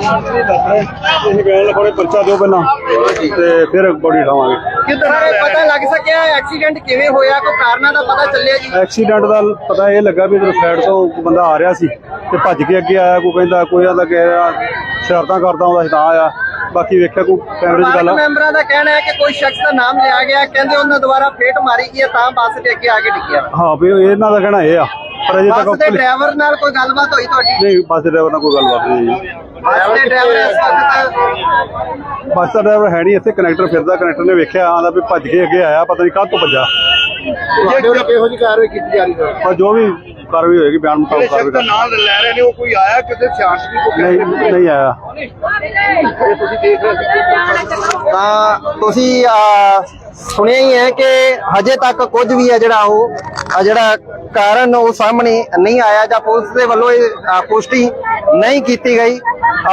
ਇਹ ਕਹਿਣ ਲੱਗੇ ਪਰਚਾ ਦਿਓ ਪਹਿਲਾਂ ਤੇ ਫਿਰ ਬੋਡੀ ਉਠਾਵਾਂਗੇ ਕਿਦਾਂ ਪਤਾ ਲੱਗ ਸਕਿਆ ਐਕਸੀਡੈਂਟ ਕਿਵੇਂ ਹੋਇਆ? ਕੋਈ ਕਾਰਨਾਂ ਦਾ ਪਤਾ ਚੱਲਿਆ ਜੀ? ਐਕਸੀਡੈਂਟ ਦਾ ਪਤਾ ਇਹ ਲੱਗਾ ਵੀ ਜਦੋਂ ਸਾਈਡ ਤੋਂ ਕੋਈ ਬੰਦਾ ਆ ਰਿਹਾ ਸੀ ਤੇ ਭੱਜ ਕੇ ਅੱਗੇ ਆਇਆ ਕੋਈ ਕਹਿੰਦਾ ਕੋਈ ਆਂਦਾ ਕਿ ਸ਼ਰਾਰਤਾਂ ਕਰਦਾ ਹੁੰਦਾ ਸੀ ਤਾਂ ਆਇਆ। ਬਾਕੀ ਵੇਖਿਆ ਕੋਈ ਕੈਮਰੇ 'ਚ ਗੱਲ। ਮੈਂਬਰਾਂ ਦਾ ਕਹਿਣਾ ਹੈ ਕਿ ਕੋਈ ਸ਼ਖਸ ਦਾ ਨਾਮ ਲਿਆ ਗਿਆ ਕਹਿੰਦੇ ਉਹਨਾਂ ਦੁਆਰਾ ਫੇਟ ਮਾਰੀ ਗਈ ਹੈ ਤਾਂ ਬੱਸ ਦੇ ਅੱਗੇ ਆ ਕੇ ਡਿੱਗਿਆ। ਹਾਂ ਵੀ ਇਹਨਾਂ ਦਾ ਕਹਿਣਾ ਇਹ ਆ। ਪਰ ਅਜੇ ਤੱਕ ਬੱਸ ਦੇ ਪੁਲਿਸ- ਡਰਾਈਵਰ ਨਾਲ ਕੋਈ ਗੱਲਬਾਤ ਹੋਈ ਤੁਹਾਡੀ? ਨਹੀਂ ਬੱਸ ਦੇ ਡਰਾਈਵਰ ਨਾਲ ਕੋਈ ਗੱਲਬਾਤ ਨਹੀਂ ਜੀ ਬੱਸ ਦੇ ਡਰਾਈਵਰ ਇਸ ਵਕਤ ਬੱਸ ਦਾ ਡਰਾਈਵਰ ਹੈ ਨਹੀਂ ਇੱਥੇ ਕਨੈਕਟਰ ਫਿਰਦਾ ਕਨੈਕਟਰ ਨੇ ਵੇਖਿਆ ਆਂਦਾ ਵੀ ਭੱਜ ਕੇ ਅੱਗੇ ਆਇਆ ਪਤਾ ਨਹੀਂ ਕਾਹ ਤੋਂ ਭੱਜਾ। ਤੁਹਾਡੇ ਵੱਲੋਂ ਕਿਹੋ ਜਿਹੀ ਕਾਰਵਾਈ ਕੀਤੀ ਜਾ ਰਹੀ ਹੈ? ਪਰ ਜੋ ਵੀ ਕਾਰਵਾਈ ਹੋਏਗੀ ਬਿਆਨ ਮੁਤਾਬਕ ਕਾਰਵਾਈ ਕਰਾਂਗੇ। ਨਾਲ ਲੈ ਰਹੇ ਨੇ ਉਹ ਕੋਈ ਆਇਆ ਕਿਸੇ ਸਿਆਣਪ ਦੀ ਕੋਈ ਨਹੀਂ ਨਹੀਂ ਆਇਆ। ਤੁਸੀਂ ਦੇਖ ਰਹੇ ਸੀ ਤਾਂ ਤੁਸੀਂ ਅਹ, ਸੁਣਿਆ ਹੀ ਹੈ ਕਿ ਹਜੇ ਤੱਕ ਕੁਝ ਵੀ ਹੈ ਜਿਹੜਾ ਉਹ ਜਿਹੜਾ ਕਾਰਨ ਉਹ ਸਾਹਮਣੇ ਨਹੀਂ ਆਇਆ ਜਾਂ ਪੁਲਿਸ ਦੇ ਵੱਲੋਂ ਇਹ ਪੁਸ਼ਟੀ ਨਹੀਂ ਕੀਤੀ ਗਈ।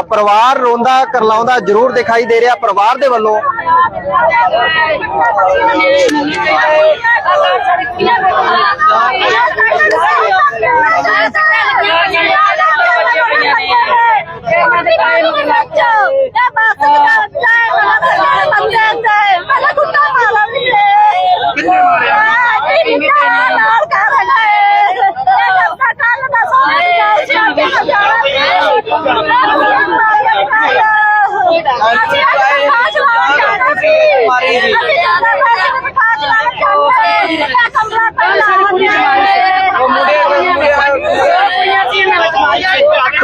ਪਰਿਵਾਰ ਰੋਂਦਾ ਕਰਲਾਉਂਦਾ ਜ਼ਰੂਰ ਦਿਖਾਈ ਦੇ ਰਿਹਾ। ਪਰਿਵਾਰ ਦੇ ਵੱਲੋਂ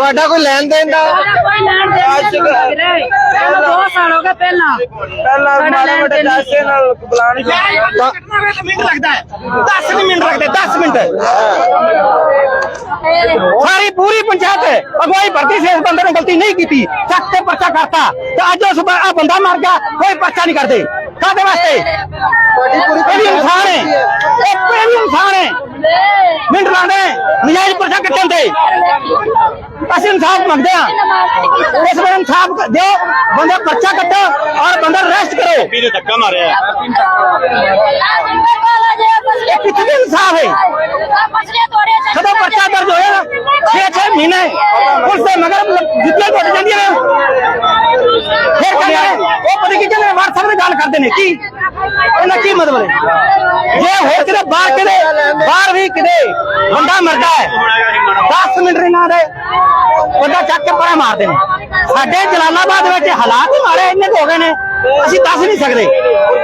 ਤੁਹਾਡਾ ਕੋਈ ਲੈਣ ਦੇਣ ਦਾ? ਬਹੁਤ ਸਾਲ ਹੋ ਗਏ ਪਹਿਲਾਂ। ਪਹਿਲਾਂ ਮਾੜਾ ਮੋਟਾ ਦੱਸੇ ਨਾਲ ਬੁਲਾਣ ਮਿੰਟ ਲੱਗਦਾ ਹੈ। 10 ਮਿੰਟ ਲੱਗਦੇ 10 ਮਿੰਟ। ਸਾਰੀ ਪੂਰੀ ਪੰਚਾਇਤ ਅਗਵਾਈ ਭਰਤੀ ਸੀ ਇਸ ਬੰਦੇ ਨੇ ਗਲਤੀ ਨਹੀਂ ਕੀਤੀ। ਸਖਤ ਤੇ ਪਰਚਾ ਕਰਤਾ। ਤੇ ਅੱਜ ਉਸ ਬੰਦਾ ਮਰ ਗਿਆ ਕੋਈ ਪਰਚਾ ਨਹੀਂ ਕਰਦੇ। ਕਾਹਦੇ ਵਾਸਤੇ? ਇਹ ਵੀ ਇਨਸਾਨ ਹੈ। ਇੱਕ ਇਹ ਵੀ ਇਨਸਾਨ ਹੈ। ਮਿੰਟ ਲਾਣੇ ਨਜਾਇਜ਼ ਪਰਚਾ ਕੱਟਣ ਤੇ। ਅਸੀਂ ਇਨਸਾਫ ਮੰਗਦੇ ਹਾਂ। ਇਸ ਵਾਰ ਇਨਸਾਫ ਦਿਓ। ਬੰਦਾ ਪਰਚਾ ਕੱਟੋ ਔਰ ਬੰਦਾ ਅਰੈਸਟ ਕਰੋ। ਇਹ ਇਹ ਕਿੱਥੇ ਦਾ ਇਨਸਾਫ ਹੈ? ਕਦੋਂ ਪਰਚਾ ਦਰਜ ਹੋਇਆ? 6-6 ਮਹੀਨੇ। ਪੁਲਿਸ ਦੇ ਮਗਰ ਜਿੱਤੀਆਂ ਟੁੱਟ ਜਾਂਦੀਆਂ ਨੇ। ਫਿਰ ਕਹਿੰਦੇ ਨੇ, ਉਹ ਪਤਾ ਕੀ ਕਹਿੰਦੇ ਨੇ, ਵਾਰ ਸਾਹਿਬ ਨੇ ਗੱਲ ਕਰਦੇ ਨੇ। ਕੀ? ਉਹਨਾਂ ਕੀ ਮਤਲਬ ਹੈ? ਜੇ ਹੋਰ ਕਿਤੇ ਬਾਹਰ ਕਿਤੇ ਬਾਹਰ ਵੀ ਕਿਤੇ ਬੰਦਾ ਮਰਦਾ ਹੈ 10 ਮਿੰਟ ਰਿੰਗਾਂ ਦੇ ਉਹਦਾ ਚੱਕ ਕੇ ਪਰੇ ਮਾਰਦੇ ਨੇ। ਸਾਡੇ ਜਲਾਲਾਬਾਦ ਵਿੱਚ ਹਾਲਾਤ ਹੀ ਮਾਰੇ ਇੰਨੇ ਕੁ ਹੋ ਗਏ ਨੇ ਅਸੀਂ ਦੱਸ ਨਹੀਂ ਸਕਦੇ। ਕੋਈ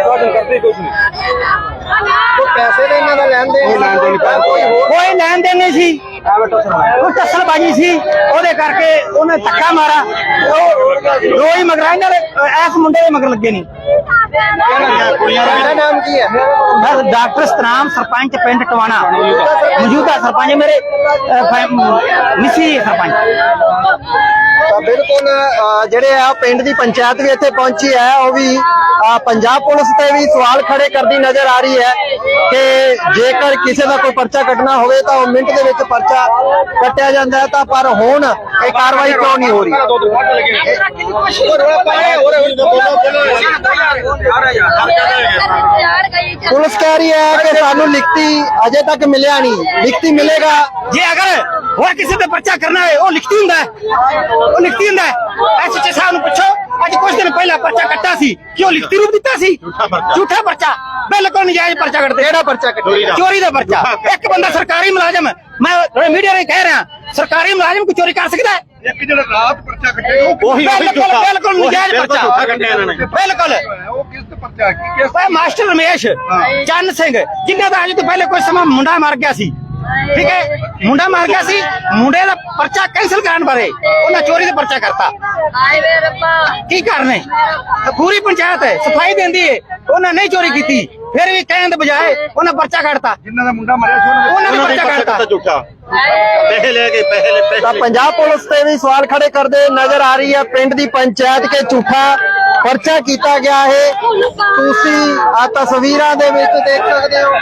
ਪੈਸੇ ਦਾ ਇਹਨਾਂ ਦਾ ਲੈਣ ਦੇਣ ਕੋਈ ਹੋਰ ਕੋਈ ਲੈਣ ਦੇਣ ਨਹੀਂ ਸੀ। ਕੋਈ ਟੱਸਲਬਾਜੀ ਸੀ ਉਹਦੇ ਕਰਕੇ ਉਹਨੇ ਧੱਕਾ ਮਾਰਾ ਉਹ ਰੋਈ ਮਗਰ ਇਹਨਾਂ ਦੇ ਐਸ ਮੁੰਡੇ ਦੇ ਮਗਰ ਲੱਗੇ ਨਹੀਂ ਨਾਮ ਕੀ ਹੈ? ਡਾਕਟਰ ਸਤਨਾਮ ਸਰਪੰਚ ਪਿੰਡ ਟਵਾਣਾ। ਮੌਜੂਦਾ ਸਰਪੰਚ ਮੇਰੇ ਮਿਸੀ ਸਰਪੰਚ। ਬਿਲਕੁਲ ਜਿਹੜੇ ਆ ਪਿੰਡ ਦੀ ਪੰਚਾਇਤ ਵੀ ਇੱਥੇ ਪਹੁੰਚੀ ਹੈ ਉਹ ਵੀ ਪੰਜਾਬ ਪੁਲਿਸ ਤੇ ਵੀ ਸਵਾਲ ਖੜੇ ਕਰਦੀ ਨਜ਼ਰ ਆ ਰਹੀ ਹੈ ਕਿ ਜੇਕਰ ਕਿਸੇ ਦਾ ਕੋਈ ਪਰਚਾ ਕੱਟਣਾ ਹੋਵੇ ਤਾਂ ਉਹ ਮਿੰਟ ਦੇ ਵਿੱਚ ਪਰਚਾ ਕੱਟਿਆ ਜਾਂਦਾ ਤਾਂ ਪਰ ਹੁਣ ਇਹ ਕਾਰਵਾਈ ਕਿਉਂ ਨਹੀਂ ਹੋ ਰਹੀ? ਪੁਲਿਸ ਕਹਿ ਰਹੀ ਹੈ ਕਿ ਸਾਨੂੰ ਲਿਖਤੀ ਅਜੇ ਤੱਕ ਮਿਲਿਆ ਨਹੀਂ। ਲਿਖਤੀ ਮਿਲੇਗਾ। ਜੇ ਅਗਰ ਹੋਰ ਕਿਸੇ ਤੇ ਪਰਚਾ ਕਰਨਾ ਹੈ ਉਹ ਲਿਖਤੀ ਹੁੰਦਾ ਹੈ। ਉਹ ਲਿਖਤੀ ਹੁੰਦਾ ਹੈ। ਐਸਐਚਓ ਸਾਹਿਬ ਨੂੰ ਪੁੱਛੋ ਅੱਜ ਕੁਝ ਦਿਨ ਪਹਿਲਾਂ ਪਰਚਾ ਕੱਟਾ ਸੀ ਕਿ ਉਹ ਲਿਖਤੀ ਰੂਪ ਦਿੱਤਾ ਸੀ? ਝੂਠਾ ਪਰਚਾ। ਬਿਲਕੁਲ ਨਜਾਇਜ਼ ਪਰਚਾ ਕੱਟਦੇ ਕਿਹੜਾ ਪਰਚਾ ਕੱਟਿਆ ਚੋਰੀ ਦਾ ਪਰਚਾ ਇੱਕ ਬੰਦਾ ਸਰਕਾਰੀ ਮੁਲਾਜ਼ਮ ਹੈ। ਮੈਂ ਮੀਡੀਆ ਰਾਹੀਂ ਕਹਿ ਰਿਹਾ ਸਰਕਾਰੀ ਮੁਲਾਜ਼ਮ ਕੋਈ ਚੋਰੀ ਕਰ ਸਕਦਾ ਹੈ ਇੱਕ ਜਿਹੜਾ ਰਾਤ ਪਰਚਾ ਕੱਟੇ ਉਹ ਬਿਲਕੁਲ ਬਿਲਕੁਲ ਨਜਾਇਜ਼ ਪਰਚਾ ਬਿਲਕੁਲ ਉਹ ਕਿਸ ਤੇ ਪਰਚਾ ਕੀ ਕਿਸ ਓਏ ਮਾਸਟਰ ਰਮੇਸ਼ ਚੰਨ ਸਿੰਘ ਜਿਨ੍ਹਾਂ ਦਾ ਅੱਜ ਤੋਂ ਪਹਿਲੇ ਕੁਝ ਸਮਾਂ ਮੁੰਡਾ ਮਰ ਗਿਆ ਸੀ ਠੀਕ ਹੈ ਮੁੰਡਾ ਮਰ ਗਿਆ ਸੀ ਮੁੰਡੇ ਦਾ ਪਰਚਾ ਕੈਂਸਲ ਕਰਨ ਬਾਰੇ ਉਹਨਾਂ ਚੋਰੀ ਦਾ ਪਰਚਾ ਕਰਤਾ ਕੀ ਕਰਨੇ ਪੂਰੀ ਪੰਚਾਇਤ ਹੈ ਸਫ਼ਾਈ ਦਿੰਦੀ ਹੈ ਉਹਨਾਂ ਨਹੀਂ ਚੋਰੀ ਕੀਤੀ ਫਿਰ ਵੀ ਕਹਿਣ ਦੇ ਬਜਾਏ ਉਹਨਾਂ ਪਰਚਾ ਕੱਢਤਾ। ਜਿਨ੍ਹਾਂ ਦਾ ਮੁੰਡਾ ਮਰਿਆ ਸੀ ਉਹਨਾਂ ਨੇ ਪਰਚਾ ਕੱਢਤਾ। ਝੂਠਾ। ਪੈਸੇ ਲੈ ਕੇ ਪੈਸੇ ਲੈ ਪੈਸੇ ਤਾਂ ਪੰਜਾਬ ਪੁਲਿਸ ਤੇ ਵੀ ਸਵਾਲ ਖੜੇ ਕਰਦੇ ਨਜ਼ਰ ਆ ਰਹੀ ਹੈ ਪਿੰਡ ਦੀ ਪੰਚਾਇਤ ਕੇ ਝੂਠਾ ਪਰਚਾ ਕੀਤਾ ਗਿਆ ਹੈ। ਤੁਸੀਂ ਆ ਤਸਵੀਰਾਂ ਦੇ ਵਿੱਚ ਦੇਖ ਸਕਦੇ ਹੋ।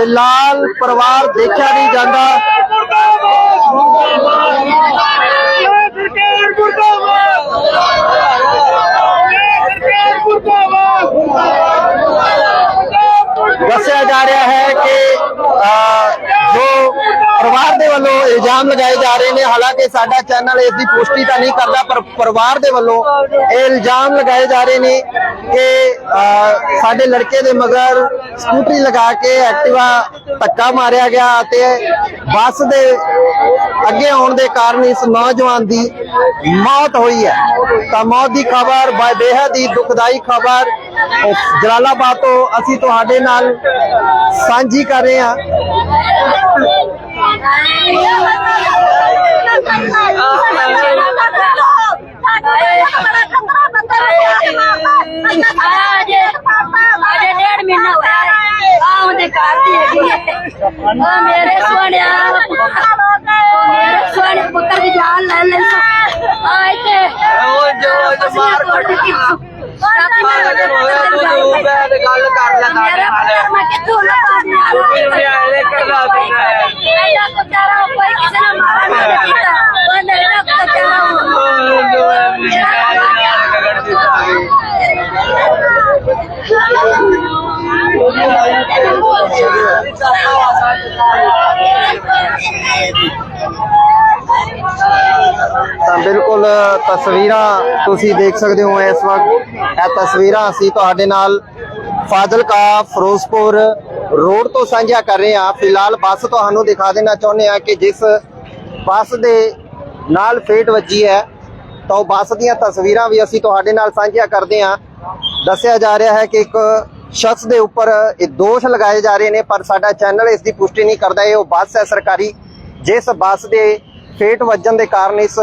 ਇਹ ਲਾਲ ਪਰਿਵਾਰ ਦੇਖਿਆ ਨਹੀਂ ਜਾਂਦਾ। ਦੱਸਿਆ ਜਾ ਰਿਹਾ ਹੈ ਕਿ ਜੋ ਪਰਿਵਾਰ ਦੇ ਵੱਲੋਂ ਇਲਜ਼ਾਮ ਲਗਾਏ ਜਾ ਰਹੇ ਨੇ, ਹਾਲਾਂਕਿ ਸਾਡਾ ਚੈਨਲ ਇਸ ਦੀ ਪੁਸ਼ਟੀ ਤਾਂ ਨਹੀਂ ਕਰਦਾ, ਪਰ ਪਰਿਵਾਰ ਦੇ ਵੱਲੋਂ ਇਹ ਇਲਜ਼ਾਮ ਲਗਾਏ ਜਾ ਰਹੇ ਨੇ ਕਿ ਸਾਡੇ ਲੜਕੇ ਦੇ ਮਗਰ ਸਕੂਟਰੀ ਲਗਾ ਕੇ ਐਕਟਿਵਾ ਧੱਕਾ ਮਾਰਿਆ ਗਿਆ ਅਤੇ ਬੱਸ ਦੇ ਅੱਗੇ ਆਉਣ ਦੇ ਕਾਰਨ ਇਸ ਨੌਜਵਾਨ ਦੀ ਮੌਤ ਹੋਈ ਹੈ। ਤਾਂ ਮੌਤ ਦੀ ਖਬਰ ਬਾ- ਬੇਹੱਦ ਹੀ ਦੁਖਦਾਈ ਖਬਰ ਜਲਾਲਾਬਾਦ ਤੋਂ ਅਸੀਂ ਤੁਹਾਡੇ ਨਾਲ ਸਾਂਝੀ ਕਰ ਰਹੇ ਹਾਂ। ਅਜੇ ਡੇਢ ਮਹੀਨਾ ਹੋਇਆ ਆਉਂਦੇ ਕਰਦੀ ਹੈਗੀ ਆ ਮੇਰੇ ਸੋਹਣਿਆ ਮੇਰੇ ਸੋਹਣੇ ਪੁੱਤਰ ਦੀ ਜਾਨ ਲੈ ਲੈ ਆ ਇੱਥੇ ਉਹ ਜੋ ਮਾਰ ਰਾਤੀ ਮੇਰੇ ਵੱਡੇ ਪੁੱਤਰ ਦੀ ਜਾਨ ਲੈ ਲੈ। ਗੱਲ ਕਰ ਲੈ ਮੇਰੇ ਪੁੱਤਰ ਮੈਂ ਕਿੱਥੋਂ ਲੱਭਾਂ ਦੀ ਹਾਲਤ ਕਿੱਥੇ ਆਏ ਕਰਦਾ ਪਿਆ ਹੈ। ਇਹਦਾ ਕੁਚਾਰਾ ਕੋਈ ਕਿਸੇ ਨੇ ਮਾਰਾ ਨਹੀਂ ਕੀਤਾ ਉਹਨੇ ਇਹਦਾ ਤਾਂ ਬਿਲਕੁਲ ਤਸਵੀਰਾਂ ਤੁਸੀਂ ਦੇਖ ਸਕਦੇ ਹੋ ਇਸ ਵਕਤ। ਇਹ ਤਸਵੀਰਾਂ ਅਸੀਂ ਤੁਹਾਡੇ ਨਾਲ ਫਾਜ਼ਿਲਕਾ, ਫਿਰੋਜ਼ਪੁਰ ਰੋਡ ਤੋਂ ਸਾਂਝਾ ਕਰ ਰਹੇ ਹਾਂ। ਫਿਲਹਾਲ ਬੱਸ ਤੁਹਾਨੂੰ ਦਿਖਾ ਦੇਣਾ ਚਾਹੁੰਦੇ ਹਾਂ ਕਿ ਜਿਸ ਬੱਸ ਦੇ ਨਾਲ ਫੇਟ ਵੱਜੀ ਹੈ, ਤਾਂ ਉਹ ਬੱਸ ਦੀਆਂ ਤਸਵੀਰਾਂ ਵੀ ਅਸੀਂ ਤੁਹਾਡੇ ਨਾਲ ਸਾਂਝੀਆਂ ਕਰਦੇ ਹਾਂ। ਦੱਸਿਆ ਜਾ ਰਿਹਾ ਹੈ ਕਿ ਇੱਕ ਸ਼ਖਸ ਦੇ ਉੱਪਰ ਇਹ ਦੋਸ਼ ਲਗਾਏ ਜਾ ਰਹੇ ਨੇ ਪਰ ਸਾਡਾ ਚੈਨਲ ਇਸ ਦੀ ਪੁਸ਼ਟੀ ਨਹੀਂ ਕਰਦਾ। ਇਹ ਉਹ ਬੱਸ ਹੈ ਸਰਕਾਰੀ ਜਿਸ ਬੱਸ ਦੇ ਫੇਟ ਵੱਜਣ ਦੇ ਕਾਰਨ ਇਸ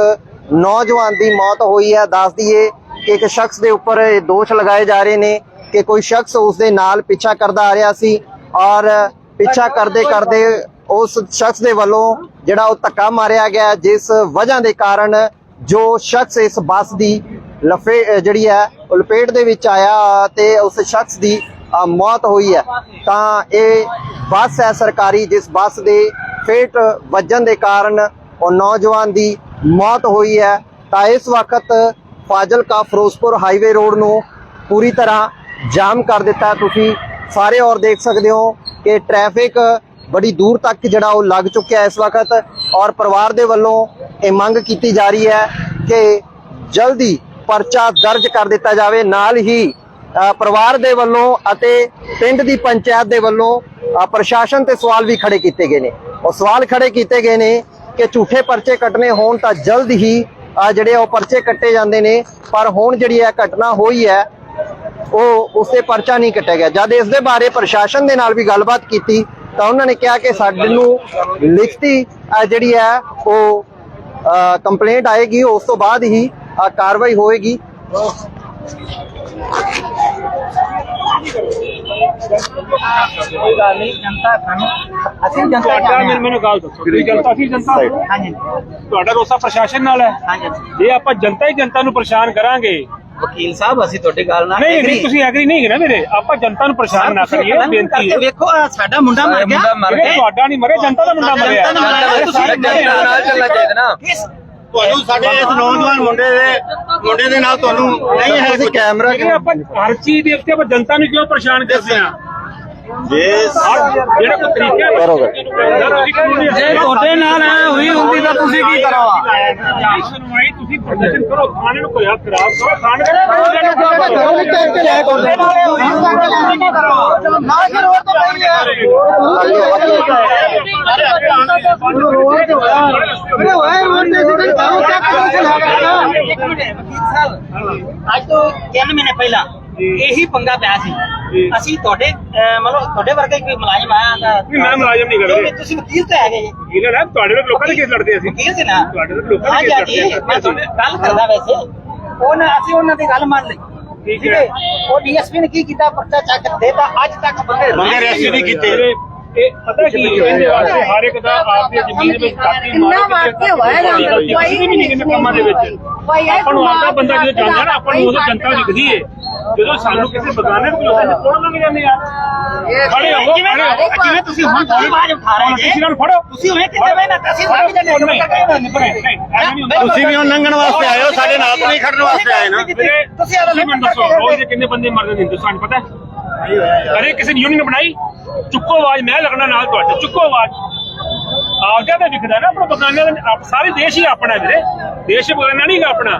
ਨੌਜਵਾਨ ਦੀ ਮੌਤ ਹੋਈ ਹੈ। ਦੱਸ ਦਈਏ ਕਿ ਇੱਕ ਸ਼ਖਸ ਦੇ ਉੱਪਰ ਇਹ ਦੋਸ਼ ਲਗਾਏ ਜਾ ਰਹੇ ਨੇ ਕਿ ਕੋਈ ਸ਼ਖਸ ਉਸ ਦੇ ਨਾਲ ਪਿੱਛਾ ਕਰਦਾ ਆ ਰਿਹਾ ਸੀ ਔਰ ਪਿੱਛਾ ਕਰਦੇ ਕਰਦੇ ਉਸ ਸ਼ਖਸ ਦੇ ਵੱਲੋਂ ਜਿਹੜਾ ਉਹ ਧੱਕਾ ਮਾਰਿਆ ਗਿਆ ਜਿਸ ਵਜ੍ਹਾ ਦੇ ਕਾਰਨ ਜੋ ਸ਼ਖਸ ਇਸ ਬੱਸ ਦੀ ਲਫੇ ਜਿਹੜੀ ਹੈ ਲਪੇਟ ਦੇ ਵਿੱਚ ਆਇਆ ਤੇ ਉਸ ਸ਼ਖਸ ਦੀ ਮੌਤ ਹੋਈ ਹੈ, ਤਾਂ ਇਹ ਬੱਸ ਹੈ ਸਰਕਾਰੀ, ਜਿਸ ਬੱਸ ਦੇ ਫੇਟ ਵੱਜਣ ਦੇ ਕਾਰਨ ਉਹ ਨੌਜਵਾਨ ਦੀ ਮੌਤ ਹੋਈ ਹੈ। ਤਾਂ ਇਸ ਵਕਤ ਫਾਜ਼ਿਲਕਾ ਫਿਰੋਜ਼ਪੁਰ ਹਾਈਵੇ ਰੋਡ ਨੂੰ ਪੂਰੀ ਤਰ੍ਹਾਂ ਜਾਮ ਕਰ ਦਿੱਤਾ ਤੁਸੀਂ ਸਾਰੇ ਔਰ ਦੇਖ ਸਕਦੇ ਹੋ ਕਿ ਟ੍ਰੈਫਿਕ ਬੜੀ ਦੂਰ ਤੱਕ ਜਿਹੜਾ ਉਹ ਲੱਗ ਚੁੱਕਿਆ ਇਸ ਵਕਤ ਔਰ ਪਰਿਵਾਰ ਦੇ ਵੱਲੋਂ ਇਹ ਮੰਗ ਕੀਤੀ ਜਾ ਰਹੀ ਹੈ ਕਿ ਜਲਦੀ ਪਰਚਾ ਦਰਜ ਕਰ ਦਿੱਤਾ ਜਾਵੇ। ਨਾਲ ਹੀ ਪਰਿਵਾਰ ਦੇ ਵੱਲੋਂ ਅਤੇ ਪਿੰਡ ਦੀ ਪੰਚਾਇਤ ਦੇ ਵੱਲੋਂ ਪ੍ਰਸ਼ਾਸਨ ਤੇ ਸਵਾਲ ਵੀ ਖੜੇ ਕੀਤੇ ਗਏ ਨੇ। ਉਹ ਸਵਾਲ ਖੜੇ ਕੀਤੇ ਗਏ ਨੇ ਕਿ ਝੂਠੇ ਪਰਚੇ ਕੱਟਨੇ ਹੋਣ ਤਾਂ ਜਲਦ ਹੀ ਜਿਹੜੇ ਉਹ ਪਰਚੇ ਕੱਟੇ ਜਾਂਦੇ ਨੇ, ਪਰ ਹੁਣ ਜਿਹੜੀ ਇਹ ਘਟਨਾ ਹੋਈ ਹੈ, ਉਹ ਉਸੇ ਪਰਚਾ ਨਹੀਂ ਕੱਟਿਆ ਗਿਆ। ਜਦ ਇਸ ਦੇ ਬਾਰੇ ਪ੍ਰਸ਼ਾਸਨ ਦੇ ਨਾਲ ਵੀ ਗੱਲਬਾਤ ਕੀਤੀ, ਤਾਂ ਉਹਨਾਂ ਨੇ ਕਿਹਾ ਕਿ ਸਾਡੇ ਨੂੰ ਲਿਖਤੀ ਜਿਹੜੀ ਹੈ ਉਹ ਕੰਪਲੇਂਟ ਆਏਗੀ, ਉਸ ਤੋਂ ਬਾਅਦ ਹੀ ਕਾਰਵਾਈ ਹੋਏਗੀ। ਕੋਈ ਗੱਲ ਨਹੀਂ ਜਨਤਾ ਸਾਨੂੰ ਅਸੀਂ ਜਨਤਾ ਤੁਹਾਡਾ ਮੈਨੂੰ ਮੈਨੂੰ ਗੱਲ ਦੱਸੋ ਤੁਸੀਂ ਜਨਤਾ ਅਸੀਂ ਜਨਤਾ ਹਾਂਜੀ। ਤੁਹਾਡਾ ਰੋਸਾ ਪ੍ਰਸ਼ਾਸਨ ਨਾਲ ਹੈ? ਹਾਂਜੀ ਜੇ ਆਪਾਂ ਜਨਤਾ ਹੀ ਜਨਤਾ ਨੂੰ ਪਰੇਸ਼ਾਨ ਕਰਾਂਗੇ। ਵਕੀਲ ਸਾਹਿਬ ਅਸੀਂ ਤੁਹਾਡੀ ਗੱਲ ਨਾਲ ਨਹੀਂ ਨਹੀਂ agree। ਤੁਸੀਂ ਐਗਰੀ ਨਹੀਂ ਹੈ ਨਾ ਮੇਰੇ। ਆਪਾਂ ਜਨਤਾ ਨੂੰ ਪਰੇਸ਼ਾਨ ਨਾ ਤੁਸੀਂ ਕਰੀਏ ਬੇਨਤੀ ਕਰਕੇ ਹੈ। ਵੇਖੋ ਆਹ ਸਾਡਾ ਮੁੰਡਾ ਮਰ ਗਿਆ। ਵੀਰੇ, ਤੁਹਾਡਾ ਨਹੀਂ ਮਰਿਆ ਜਨਤਾ ਦਾ ਮੁੰਡਾ ਮਰਿਆ। ਜਨਤਾ ਦਾ ਮਰਿਆ, ਤੁਸੀਂ ਨਾਲ ਚੱਲਣਾ ਚਾਹੀਦਾ ਨਾ। ਕਿਸ ਤੁਹਾਨੂੰ ਸਾਡੇ ਇਸ ਨੌਜਵਾਨ ਮੁੰਡੇ ਦੇ ਮੁੰਡੇ ਦੇ ਨਾਲ ਤੁਹਾਨੂੰ ਨਹੀਂ ਹੈ ਤੁਸੀਂ ਕੈਮਰਾ ਆਪਾਂ ਹਰ ਚੀਜ਼ ਦੇ ਉੱਤੇ ਆਪਾਂ ਜਨਤਾ ਨੂੰ ਕਿਉਂ ਪਰੇਸ਼ਾਨ ਕਰਦੇ ਆ ਜਿਹੜਾ ਕੋਈ ਤਰੀਕਾ ਹੈ ਬਰੋਬਰ। ਜੇ ਤੁਹਾਡੇ ਨਾਲ ਐ ਹੋਈ ਹੁੰਦੀ ਤਾਂ ਤੁਸੀਂ ਕੀ ਕਰਵਾ ਸੁਣਵਾਈ ਤੁਸੀਂ ਪ੍ਰਦਰਸ਼ਨ ਕਰੋ ਥਾਣੇ ਨੂੰ ਕੋਈ ਹੱਥ ਖਰਾਬ ਕਰੋ ਥਾਣੇ ਨੂੰ ਅੱਜ ਤੋਂ 3 ਮਹੀਨੇ ਪਹਿਲਾਂ ਇਹੀ ਪੰਗਾ ਪਿਆ ਸੀ। ਅਸੀਂ ਤੁਹਾਡੇ ਮਤਲਬ ਤੁਹਾਡੇ ਵਰਗੇ ਕੋਈ ਮੁਲਾਜ਼ਮ ਆਇਆ ਤਾਂ ਨਹੀਂ, ਮੈਂ ਮੁਲਾਜ਼ਮ ਨਹੀਂ ਕਰ ਰਿਹਾ। ਤੁਸੀਂ ਵਕੀਲ ਤੇ ਹੈਗੇ ਜੀ? ਇਹਨਾਂ ਨਾਲ ਤੁਹਾਡੇ ਨਾਲ ਲੋਕਾਂ ਦੇ ਕੇਸ ਲੜਦੇ ਅਸੀਂ। ਵਕੀਲ ਸੀ ਨਾ। ਤੁਹਾਡੇ ਨਾਲ ਲੋਕਾਂ ਦੇ ਕੇਸ ਲੜਦੇ ਮੈਂ ਤੁਹਾਡੇ ਗੱਲ ਕਰਦਾ ਵੈਸੇ। ਉਹਨਾਂ ਅਸੀਂ ਉਹਨਾਂ ਦੀ ਗੱਲ ਮੰਨ ਲਈ। ਠੀਕ। ਹੈ। ਉਹ ਡੀਐਸਪੀ ਨੇ ਕੀ ਕੀਤਾ? ਪਰਚਾ ਚੱਕ ਦੇਤਾ। ਅੱਜ ਤੱਕ ਬੰਦੇ ਬੰਦੇ ਰੈਸਟ ਨਹੀਂ ਕੀਤੇ। ਇਹ ਪਤਾ ਕੀ ਹੈ? ਇਹਦੇ ਵਾਸਤੇ ਹਰ ਇੱਕ ਦਾ ਆਪਦੀ ਜ਼ਮੀਨ ਵਿੱਚ ਕਾਪੀ ਕਿੰਨਾ ਵਾਕਿਆ ਹੋਇਆ ਨਾ ਕੋਈ ਵੀ ਨਹੀਂ ਕਿਸੇ ਕੰਮਾਂ ਦੇ ਵਿੱਚ। ਆਪਾਂ ਨੂੰ ਆਪਦਾ ਬੰਦਾ ਜਦੋਂ ਜਾਂਦਾ ਨਾ ਆਪਾਂ ਨੂੰ ਉਦੋਂ ਜਨਤਾ ਦਿਖਦੀ ਏ। ਜਦੋਂ ਸਾਨੂੰ ਕਿਸੇ ਬਗਾਨੇ ਨੂੰ ਲੋਕਾਂ ਨੇ ਕੋਣ ਲੰਘ ਜਾਂਦੇ ਆ ਖੜੇ ਹੋ ਕਿਵੇਂ ਖੜੇ ਹੋ ਕਿਵੇਂ ਤੁਸੀਂ ਹੁਣ ਕੋਈ ਆਵਾਜ਼ ਉਠਾ ਰਹੇ ਜੀ। ਕਿਸੇ ਨਾਲ ਫੜੋ। ਤੁਸੀਂ ਹੁਣੇ ਕਿਤੇ ਵੇ ਨਾ ਜਾਂਦੇ ਨਹੀਂ। ਤੁਸੀਂ ਉਹ ਲੰਘਣ ਵਾਸਤੇ ਆਏ ਹੋ ਸਾਡੇ ਨਾਲ ਤਾਂ ਨਹੀਂ ਖੜਨ ਵਾਸਤੇ ਆਏ ਨਾ। ਵੀਰੇ, ਤੁਸੀਂ ਆਦਾ ਤੁਸੀਂ ਮੈਨੂੰ ਦੱਸੋ ਰੋਜ਼ ਦੇ ਕਿੰਨੇ ਬੰਦੇ ਮਰਦੇ ਨੇ ਹਿੰਦੁਸਤਾਨ 'ਚ ਪਤਾ ਹੈ? ਅਰੇ ਕਿਸੇ ਨੇ ਯੂਨੀਅਨ ਬਣਾਈ? ਚੁੱਕੋ ਆਵਾਜ਼ ਮੈਂ ਲੱਗਣਾ ਨਾਲ ਤੁਹਾਡੇ ਚੁੱਕੋ ਆਵਾਜ਼। ਆਪਦਾ ਤਾਂ ਵਿਖਦਾ ਨਾ ਆਪਣਾ ਬਗਾਨਿਆਂ ਦਾ ਆਪ- ਸਾਰੇ ਦੇਸ਼ ਹੀ ਆਪਣਾ ਵੀਰੇ। ਦੇਸ਼ ਬਗਾਨਾ ਨਹੀਂ ਆਪਣਾ।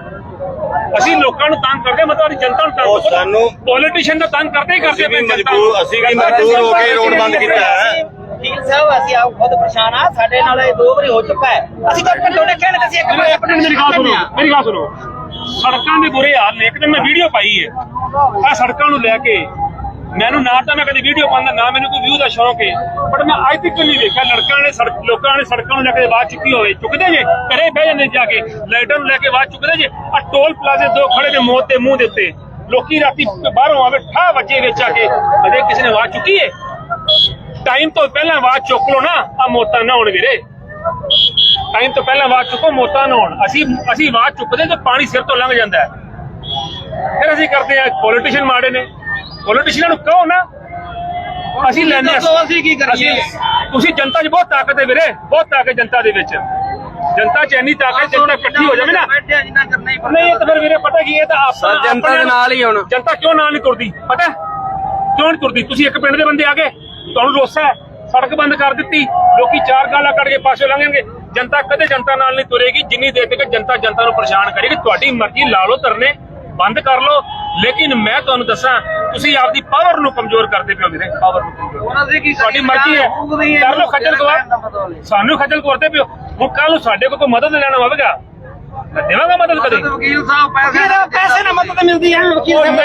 ਅਸੀਂ ਲੋਕਾਂ ਨੂੰ ਤੰਗ ਕਰਦੇ ਮਤਲਬ ਅਸੀਂ ਜਨਤਾ ਨੂੰ ਤੰਗ ਉਹ ਸਾਨੂੰ- ਪੋਲੀਟੀਸ਼ੀਅਨ ਤਾਂ ਤੰਗ ਕਰਦੇ ਹੀ ਕਰਦੇ ਅਸੀਂ ਵੀ ਪਏ ਜਨਤਾ ਅਸੀਂ ਵੀ ਮਜਬੂਰ ਹੋ ਕੇ ਰੋਡ ਬੰਦ ਕੀਤਾ ਹੈ। ਵਕੀਲ ਸਾਹਿਬ ਅਸੀਂ ਆਪ ਖੁਦ ਪਰੇਸ਼ਾਨ ਆ। ਸਾਡੇ ਨਾਲ ਇਹ ਦੋ ਵਾਰੀ ਹੋ ਚੁੱਕਾ ਹੈ। ਅਸੀਂ ਤਾਂ ਤੁਹਾਡੇ ਕਹਿਣ ਤੇ ਅਸੀਂ ਇੱਕ ਵਾਰੀ ਆਪਣੇ ਮੇਰੀ ਗੱਲ ਸੁਣੋ ਮੇਰੀ ਗੱਲ ਸੁਣੋ। ਸੜਕਾਂ ਦੇ ਬੁਰੇ ਹਾਲ ਨੇ। ਇੱਕ ਦਿਨ ਮੈਂ ਵੀਡੀਓ ਪਾਈ ਹੈ। ਆ ਸੜਕਾਂ ਨੂੰ ਲੈ ਕੇ ਮੈਨੂੰ ਨਾ ਤਾਂ ਮੈਂ ਕਦੀ ਵੀਡੀਓ ਪਾਉਂਦਾ ਨਾ ਮੈਨੂੰ ਕੋਈ ਵਿਊ ਦਾ ਸ਼ੌਂਕ ਹੈ। ਬਟ ਮੈਂ ਅੱਜ ਤੱਕ ਨਹੀਂ ਵੇਖਿਆ, ਲੜਕਾਂ ਨੇ ਸੜਕ, ਲੋਕਾਂ ਨੇ ਸੜਕਾਂ ਨੂੰ ਲੈ ਕੇ ਆਵਾਜ਼ ਚੁੱਕੀ ਹੋਵੇ। ਚੁੱਕਦੇ ਜੇ? ਘਰੇ ਬਹਿ ਜਾਂਦੇ ਜਾ ਕੇ। ਲਾਈਟਾਂ ਨੂੰ ਲੈ ਕੇ ਆਵਾਜ਼ ਚੁੱਕਦੇ ਜੇ? ਆ ਟੋਲ ਪਲਾਜ਼ੇ ਦੋ ਖੜੇ ਨੇ ਮੌਤ ਦੇ ਮੂੰਹ ਦੇ ਉੱਤੇ। ਲੋਕੀ ਰਾਤੀ ਬਾਹਰੋਂ ਆਵੇ ਠਾ ਵੱਜੇ ਵਿੱਚ ਆ ਕੇ। ਅਜੇ ਕਿਸੇ ਨੇ ਆਵਾਜ਼ ਚੁੱਕੀ ਹੈ ਟਾਈਮ ਤੋਂ ਪਹਿਲਾਂ ਆਵਾਜ਼ ਚੁੱਕ ਲਓ ਨਾ ਆ ਮੌਤਾਂ ਨਾ ਹੋਣ ਵੀਰੇ। ਟਾਈਮ ਤੋਂ ਪਹਿਲਾਂ ਆਵਾਜ਼ ਚੁੱਕੋ, ਮੌਤਾਂ ਨਾ ਹੋਣ। ਅਸੀਂ ਅਸੀਂ ਆਵਾਜ਼ ਚੁੱਕਦੇ ਤੇ ਪਾਣੀ ਸਿਰ ਤੋਂ ਲੰਘ ਜਾਂਦਾ ਹੈ। ਫਿਰ ਅਸੀਂ ਕਰਦੇ ਆ ਪੋਲੀਟੀਸ਼ੀਅਨ ਮਾੜੇ ਨੇ। ਪੋਲੀਟੀਸ਼ੀਅਨਾਂ ਨੂੰ ਕਹੋ ਨਾ ਅਸੀਂ ਲੈਣੇ ਅਸੀਂ ਕੀ ਕਰੀਏ? ਤੁਸੀਂ ਜਨਤਾ 'ਚ ਬਹੁਤ ਤਾਕਤ ਹੈ ਵੀਰੇ ਬਹੁਤ ਤਾਕਤ ਜਨਤਾ ਦੇ ਵਿੱਚ। ਜਨਤਾ 'ਚ ਇੰਨੀ ਤਾਕਤ ਜਨਤਾ ਇਕੱਠੀ ਹੋ ਜਾਵੇ ਨਾ। ਨਹੀਂ ਇਹ ਤਾਂ ਫਿਰ ਵੀਰੇ ਪਤਾ ਕੀ ਇਹ ਤਾਂ ਆਪਾਂ ਜਨਤਾ ਦੇ ਨਾਲ ਹੀ ਹੁਣ। ਜਨਤਾ ਕਿਉਂ ਨਾਲ ਨਹੀਂ ਤੁਰਦੀ? ਪਤਾ ਹੈ? ਕਿਉਂ ਨਹੀਂ ਤੁਰਦੀ? ਤੁਸੀਂ ਇੱਕ ਪਿੰਡ ਦੇ ਬੰਦੇ ਆ ਗਏ ਤੁਹਾਨੂੰ ਰੋਸਾ ਹੈ ਸੜਕ ਬੰਦ ਕਰ ਦਿੱਤੀ ਲੋਕੀ ਚਾਰ ਗਾਲਾਂ ਕੱਢ ਕੇ ਪਾਸੇ ਲੰਘਣਗੇ। ਜਨਤਾ ਕਦੇ ਜਨਤਾ ਨਾਲ ਨਹੀਂ ਤੁਰੇਗੀ ਜਿੰਨੀ ਦੇਰ ਤੱਕ ਜਨਤਾ ਜਨਤਾ ਨੂੰ ਪਰੇਸ਼ਾਨ ਕਰੇਗੀ ਤੁਹਾਡੀ ਮਰਜ਼ੀ ਲਾ ਲਓ ਧਰਨੇ। ਬੰਦ ਕਰ ਲਓ। ਲੇਕਿਨ ਮੈਂ ਤੁਹਾਨੂੰ ਦੱਸਾਂ ਤੁਸੀਂ ਆਪਦੀ ਪਾਵਰ ਨੂੰ ਕਮਜ਼ੋਰ ਕਰਦੇ ਪਿਓ ਵੀਰੇ ਪਾਵਰ ਨੂੰ ਕਮਜ਼ੋਰ। ਤੁਹਾਡੀ ਮਰਜ਼ੀ ਹੈ। ਕਰ ਲਓ ਖੱਜਲ ਖਵਾਰ ਸਾਨੂੰ ਖੱਜਲ ਕਰਦੇ ਪਿਓ ਹੁਣ ਕੱਲ ਨੂੰ ਸਾਡੇ ਕੋਲ ਕੋਈ ਮਦਦ ਲੈਣਾ ਹੋਵੇਗਾ ਮੈਂ ਦੇਵਾਂਗਾ ਮਦਦ ਕਦੇ। ਵਕੀਲ ਸਾਹਿਬ ਪੈਸੇ ਪੈਸੇ ਨਾਲ ਮਦਦ ਮਿਲਦੀ ਹੈ? ਵਕੀਲ ਸਾਹਿਬ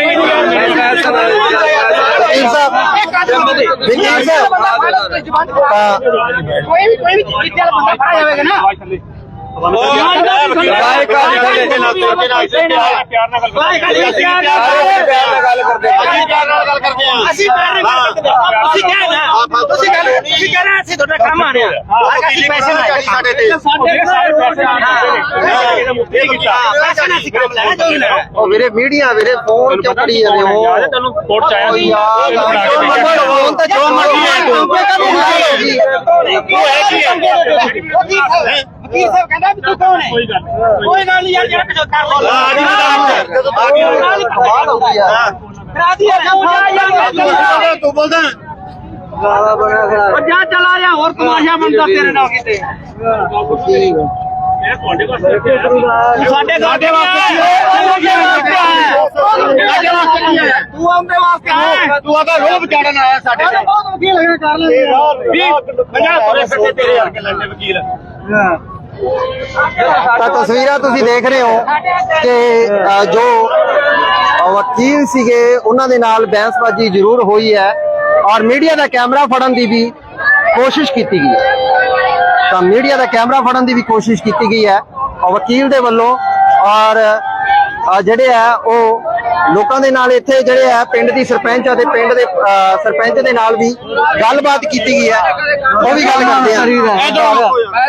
ਵਕੀਲ ਸਾਹਿਬ ਤਾਂ ਕੋਈ ਵੀ ਕੋਈ ਵੀ ਚੀਜ਼ ਵਾਲਾ ਬੰਦਾ ਫੜਾ ਜਾਵੇਗਾ ਨਾ। ਆਵਾਜ਼ ਥੱਲੇ ਗਾਇਕ ਆ ਥੱਲੇ ਦੇ ਨਾਲ ਤੁਰ ਕੇ ਨਾਲ ਸੇ ਪਿਆਰ ਪਿਆਰ ਨਾਲ ਗੱਲ ਕਰੋ। ਵਾਹਿਗੁਰੂ ਜੀ ਅਸੀਂ ਪਿਆਰ ਪਿਆਰ ਨਾਲ ਨਾਲ ਗੱਲ ਕਰਦੇ ਹਾਂ ਅਸੀਂ ਪਿਆਰ ਨਾਲ ਗੱਲ ਕਰਦੇ ਹਾਂ ਅਸੀਂ ਪਿਆਰ ਨਾਲ ਗੱਲ ਕਰਦੇ ਹਾਂ। ਤੁਸੀਂ ਕਹਿਣਾ ਤੁਸੀਂ ਕਹਿਣਾ ਤੁਸੀਂ ਕਹਿਣਾ ਅਸੀਂ ਤੁਹਾਡਾ ਕੰਮ ਆਣਿਆ ਅਸੀਂ ਪੈਸੇ ਨਾਲ ਸਾਡੇ ਤੇ ਉਹਦੇ ਸਾਰੇ ਪੈਸੇ ਆਪ ਦਿੱਤੇ ਨੇ। ਇਹਦਾ ਮੁੱਖ ਇਹ ਕੀਤਾ ਪੈਸੇ ਨਾਲ ਅਸੀਂ ਕੰਮ ਲੈਣਾ ਜੋ ਵੀ ਲੈਣਾ ਉਹ ਵੀਰੇ ਮੀਡੀਆ ਵੀਰੇ ਫੋਨ ਕਿਉਂ ਕਰੀ ਜਾਂਦੇ ਹੋ ਯਾਦ ਹੈ ਤੁਹਾਨੂੰ ਕੋਰਟ ਚ ਆਇਆ ਓ ਸੀ ਯਾਰ ਇਹਨੂੰ ਬਣਾ ਕੇ ਭੇਜਿਆ। ਫੋਨ ਤਾਂ ਜੋ ਮਰਜ਼ੀ ਹੈ ਵਕੀਲ ਸਾਹਿਬ ਕਹਿੰਦਾ ਵੀ ਤੂੰ ਕੌਣ ਹੈ? ਕੋਈ ਗੱਲ ਨਹੀਂ ਕੋਈ ਗੱਲ ਨਹੀਂ ਯਾਰ ਜਿਹੜਾ ਕੁਝ ਕਰ ਲੋ ਆ ਜੀ ਆ ਗਈ ਕਮਾਲ ਹੋ। ਗਈ ਯਾਰ ਰਾਜੀ ਹੈ ਤੂੰ ਜਾ ਯਾਰ ਤੂੰ ਬੋਲਦਾ। ਉਹ ਜਾ ਚਲਾ ਜਾ ਹੋਰ ਤਮਾਸ਼ਾ ਬਣਦਾ ਤੇਰੇ ਨਾਲ ਕਿਤੇ। ਮੈਂ ਤੁਹਾਡੇ ਸੀ। ਸਾਡੇ ਸਾਡੇ ਵਾਸਤੇ ਤੂੰ ਆਉਂਦੇ ਵਾਸਤੇ ਆਇਆ ਤੂੰ ਆਦਾ ਰੋਬ ਚੜਨ ਆਇਆ ਸਾਡੇ ਤੇ। ਬਹੁਤ ਵਕੀਲ ਹੈਗੇ ਕਰ ਲੈਂਦੇ ਵੀ ਪੰਜਾਹ ਤੁਰੇ ਫਿਰਦੇ ਤੇਰੇ ਹਲਕੇ ਲੰਡੇ ਵਕੀਲ। ਤਾਂ ਤਸਵੀਰਾਂ ਤੁਸੀਂ ਦੇਖ ਰਹੇ ਹੋ ਕਿ ਜੋ ਵਕੀਲ ਸੀਗੇ, ਉਹਨਾਂ ਦੇ ਨਾਲ ਬਹਿਸਬਾਜ਼ੀ ਜ਼ਰੂਰ ਹੋਈ ਹੈ ਔਰ ਮੀਡੀਆ ਦਾ ਕੈਮਰਾ ਫੜਨ ਦੀ ਵੀ ਕੋਸ਼ਿਸ਼ ਕੀਤੀ ਗਈ ਹੈ। ਤਾਂ ਮੀਡੀਆ ਦਾ ਕੈਮਰਾ ਫੜਨ ਦੀ ਵੀ ਕੋਸ਼ਿਸ਼ ਕੀਤੀ ਗਈ ਹੈ ਔਰ ਵਕੀਲ ਦੇ ਵੱਲੋਂ ਔਰ ਜਿਹੜੇ ਆ, ਉਹ ਲੋਕਾਂ ਦੇ ਨਾਲ ਇੱਥੇ ਜਿਹੜੇ ਆ ਪਿੰਡ ਦੀ ਸਰਪੰਚ ਅਤੇ ਪਿੰਡ ਦੇ ਸਰਪੰਚ ਦੇ ਨਾਲ ਵੀ ਗੱਲਬਾਤ ਕੀਤੀ ਗਈ ਹੈ ਉਹ ਵੀ ਗੱਲ ਕਰਦੇ ਆ।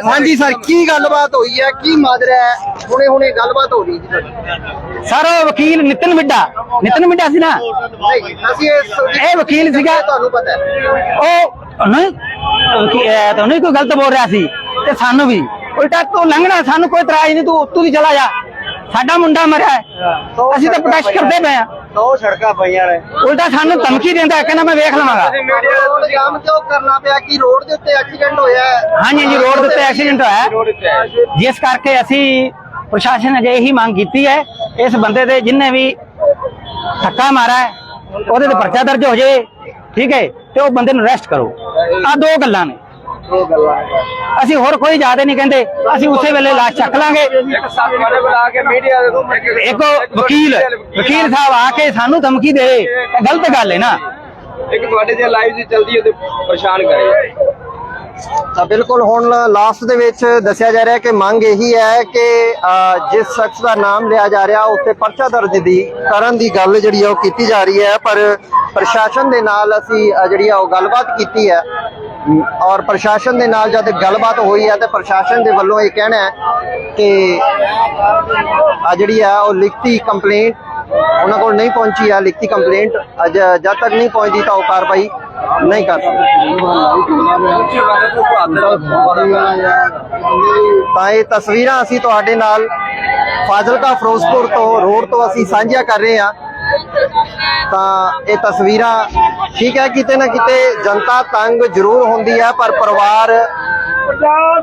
ਹਾਂਜੀ ਸਰ ਕੀ ਗੱਲਬਾਤ ਹੋਈ ਹੈ ਕੀ ਮਾਜਰਾ ਹੈ? ਹੁਣੇ ਹੁਣੇ ਗੱਲਬਾਤ ਹੋ ਰਹੀ ਜੀ। ਸਰ ਉਹ ਵਕੀਲ ਨਿਤਨ ਮਿੱਡਾ। ਨਿਤਨ ਮਿੱਡਾ ਸੀ ਨਾ? ਅਸੀਂ ਇਹ ਵਕੀਲ ਸੀਗਾ। ਤੁਹਾਨੂੰ ਪਤਾ ਹੈ। ਉਹ ਨਹੀਂ ਵਕੀ- ਇਹ ਤਾਂ ਨਹੀਂ ਕੋਈ ਗਲਤ ਬੋਲ ਰਿਹਾ ਸੀ। ਤੇ ਸਾਨੂੰ ਵੀ। ਉਲਟਾ ਤੂੰ ਲੰਘਣਾ ਸਾਨੂੰ ਕੋਈ ਇਤਰਾਜ਼ ਨਹੀਂ ਤੂੰ ਉੱਤੋਂ ਦੀ ਚਲਾ ਜਾ। ਸਾਡਾ ਮੁੰਡਾ ਮਰਿਆ ਹੈ। ਅਸੀਂ ਤਾਂ ਪ੍ਰੋਟੈਸਟ ਕਰਦੇ ਪਏ ਆ। ਦੋ ਸੜਕਾਂ ਪਈਆਂ ਨੇ। ਉਲਟਾ ਸਾਨੂੰ ਧਮਕੀ ਦਿੰਦਾ ਹੈ, ਕਹਿੰਦਾ ਮੈਂ ਵੇਖ ਲਵਾਂਗਾ। ਮੀਡੀਆ ਨੂੰ ਇਲਜ਼ਾਮ ਕਿਉਂ ਕਰਨਾ ਪਿਆ ਕਿ ਰੋਡ ਦੇ ਉੱਤੇ ਐਕਸੀਡੈਂਟ ਹੋਇਆ ਹੈ? ਹਾਂਜੀ ਹਾਂਜੀ ਰੋਡ ਦੇ ਉੱਤੇ ਐਕਸੀਡੈਂਟ ਹੋਇਆ ਹੈ। ਜਿਸ ਕਰਕੇ ਅਸੀਂ ਪ੍ਰਸ਼ਾਸਨ ਨੇ ਅਜੇ ਇਹੀ ਮੰਗ ਕੀਤੀ ਹੈ ਇਸ ਬੰਦੇ ਦੇ ਜਿੰਨੇ ਵੀ ਧੱਕਾ ਮਾਰਾ ਹੈ ਉਹਦੇ ਤੇ ਪਰਚਾ ਦਰਜ ਹੋ ਜਾਏ ਠੀਕ ਹੈ ਤੇ ਉਹ ਬੰਦੇ ਨੂੰ ਅਰੈਸਟ ਕਰੋ। ਆ ਦੋ ਗੱਲਾਂ ਨੇ। ਅਸੀਂ ਹੋਰ ਕੋਈ ਜ਼ਿਆਦਾ ਨਹੀਂ ਕਹਿੰਦੇ। ਅਸੀਂ ਉਸੇ ਵੇਲੇ ਲਾਸ਼ ਚੱਕ ਲਾਂਗੇ। ਇੱਕ ਵਕੀਲ ਵਕੀਲ ਸਾਹਿਬ ਆ ਕੇ ਸਾਨੂੰ ਧਮਕੀ ਦੇ ਗਲਤ ਗੱਲ ਹੈ ਨਾ। ਇੱਕ ਤੁਹਾਡੇ ਜੇ ਲਾਈਵ ਦੀ ਚਲਦੀ ਹੈ ਤੇ ਪਰੇਸ਼ਾਨ ਕਰੇ। ਤਾਂ ਬਿਲਕੁਲ ਹੁਣ ਲਾਸਟ ਦੇ ਵਿੱਚ ਦੱਸਿਆ ਜਾ ਰਿਹਾ ਕਿ ਮੰਗ ਇਹੀ ਹੈ ਕਿ ਜਿਸ ਸ਼ਖਸ ਦਾ ਨਾਮ ਲਿਆ ਜਾ ਰਿਹਾ, ਉਸ ਤੇ ਪਰਚਾ ਦਰਜ ਦੀ ਕਰਨ ਦੀ ਗੱਲ ਜਿਹੜੀ ਆ ਉਹ ਕੀਤੀ ਜਾ ਰਹੀ ਹੈ, ਪਰ ਪ੍ਰਸ਼ਾਸਨ ਦੇ ਨਾਲ ਅਸੀਂ ਜਿਹੜੀ ਆ ਉਹ ਗੱਲਬਾਤ ਕੀਤੀ ਹੈ। ਔਰ ਪ੍ਰਸ਼ਾਸਨ ਦੇ ਨਾਲ ਜਦ ਗੱਲਬਾਤ ਹੋਈ ਹੈ, ਤੇ ਪ੍ਰਸ਼ਾਸਨ ਦੇ ਵੱਲੋਂ ਇਹ ਕਹਿਣਾ ਹੈ ਕਿ ਆ ਜਿਹੜੀ ਆ ਉਹ ਲਿਖਤੀ ਕੰਪਲੇਂਟ ਉਹਨਾਂ ਕੋਲ ਨਹੀਂ ਪਹੁੰਚੀ ਆ, ਲਿਖਤੀ ਕੰਪਲੇਂਟ ਅਜ ਜਦ ਤੱਕ ਨਹੀਂ ਪਹੁੰਚਦੀ ਤਾਂ ਉਹ ਕਾਰਵਾਈ ਨਹੀਂ ਕਰ ਸਕਦੇ। ਤਾਂ ਇਹ ਤਸਵੀਰਾਂ ਅਸੀਂ ਤੁਹਾਡੇ ਨਾਲ ਫਾਜ਼ਿਲਕਾ, ਫਿਰੋਜ਼ਪੁਰ ਤੋਂ, ਰੋਡ ਤੋਂ ਅਸੀਂ ਸਾਂਝੀਆਂ ਕਰ ਰਹੇ ਹਾਂ। ਤਾਂ ਇਹ ਤਸਵੀਰਾਂ ਠੀਕ ਹੈ, ਕਿਤੇ ਨਾ ਕਿਤੇ ਜਨਤਾ ਤੰਗ ਜ਼ਰੂਰ ਹੁੰਦੀ ਹੈ, ਪਰ ਪਰਿਵਾਰ